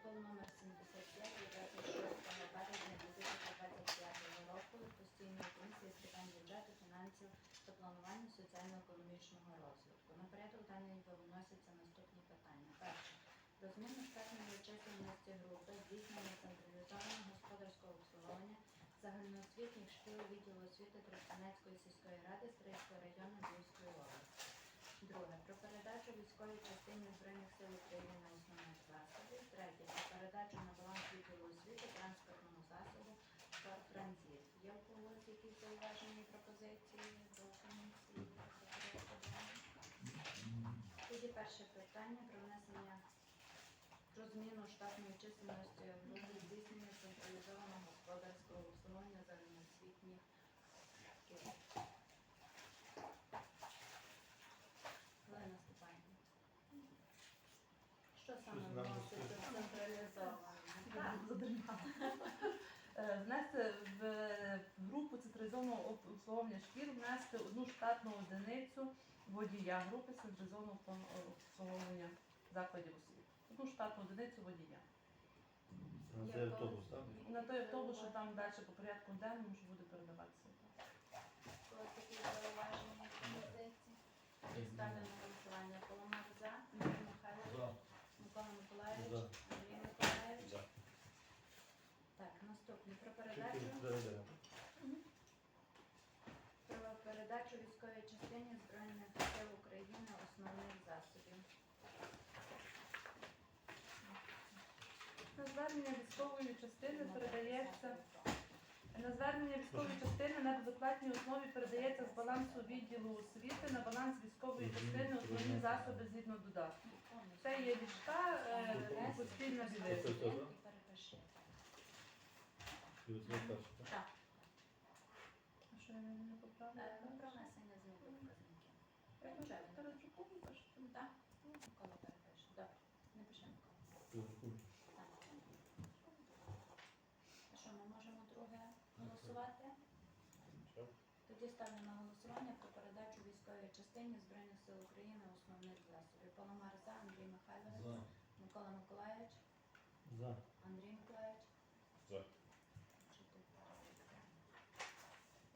протокол номер 75 від 26 березня 2025 року постійної комісії з питань бюджету, фінансів та планування соціально-економічного розвитку. На порядок денний виносяться наступні питання. Перше. Про зміну штатної чисельності групи здійснення централізованого господарського обслуговування загальноосвітніх шкіл відділу освіти Тростянецької сільської ради Стрийського району Львівської області. Друге. Про передачу військовій частині Збройних сил України на основних засобів. Третє. Про передачу на баланс відділу освіти транспортному засобу «Форт Транзит». Є у когось якісь зауваження і пропозиції до комісії? Тоді перше питання про внесення про зміну штатної чисельності групи здійснення централізованого господарського обслуговування загальноосвітніх шкіл. Саме Щось нам вноситься централізовано? Е, Внести в групу централізованого обслуговування шкіл, внести одну штатну одиницю водія групи централізованого обслуговування закладів освіти. Одну штатну одиницю водія. А Це автобус, так? На той автобус, що там далі по порядку денному, що буде передаватися. Ось такі зауваження пропозиції. І ставлю на голосування. Поломар за, Андрій Михайлович, Микола Миколаївич, За. Андрій Миколаївич. Так, наступний. Про передачу, Чотири передаємо. про передачу військовій частині Збройних сил України основних засобів. На звернення військової частини передається на звернення військової частини на безоплатній основі передається з балансу відділу освіти на баланс військової частини основні засоби згідно додатку. Це є ліжка, е, постільна білизна. Так? Що я не поправила? е, ну, про внесення змін до показників. Я вже передруковую, то що там. Так, Микола перепише. Добре, не пиши Микола. Телефон. Так. А Що, ми можемо друге голосувати? Що? Тоді ставлю на голосування про передачу військовій частині Збройних сил України основних засобів. Паламар за, Андрій Михайлович, За. Микола Миколаївич, За. Андрій Миколаївич. За.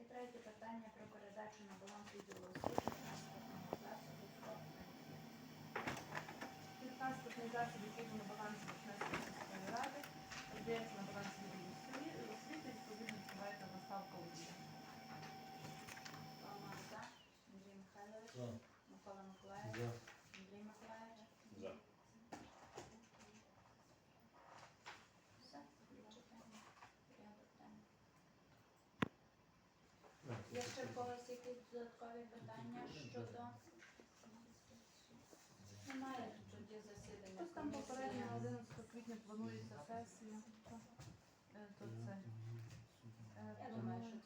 І третє питання про передачу на баланс відділу освіти транспортного засобу «Форт-Транзит». Транспортний засіб, який був на балансі сільської ради, передається на баланс відділу освіти, відповідно відбувається водія. Паламар за, Андрій Михайлович, За. Микола Миколаївич, За. Андрій Миколаївич. За. Все, включити порядок денний. Так, Є ще в когось якісь додаткові питання щодо? Немає тоді засідання. Ось там попередньо 11 квітня планується сесія. Е, То це. е, Я думаю, що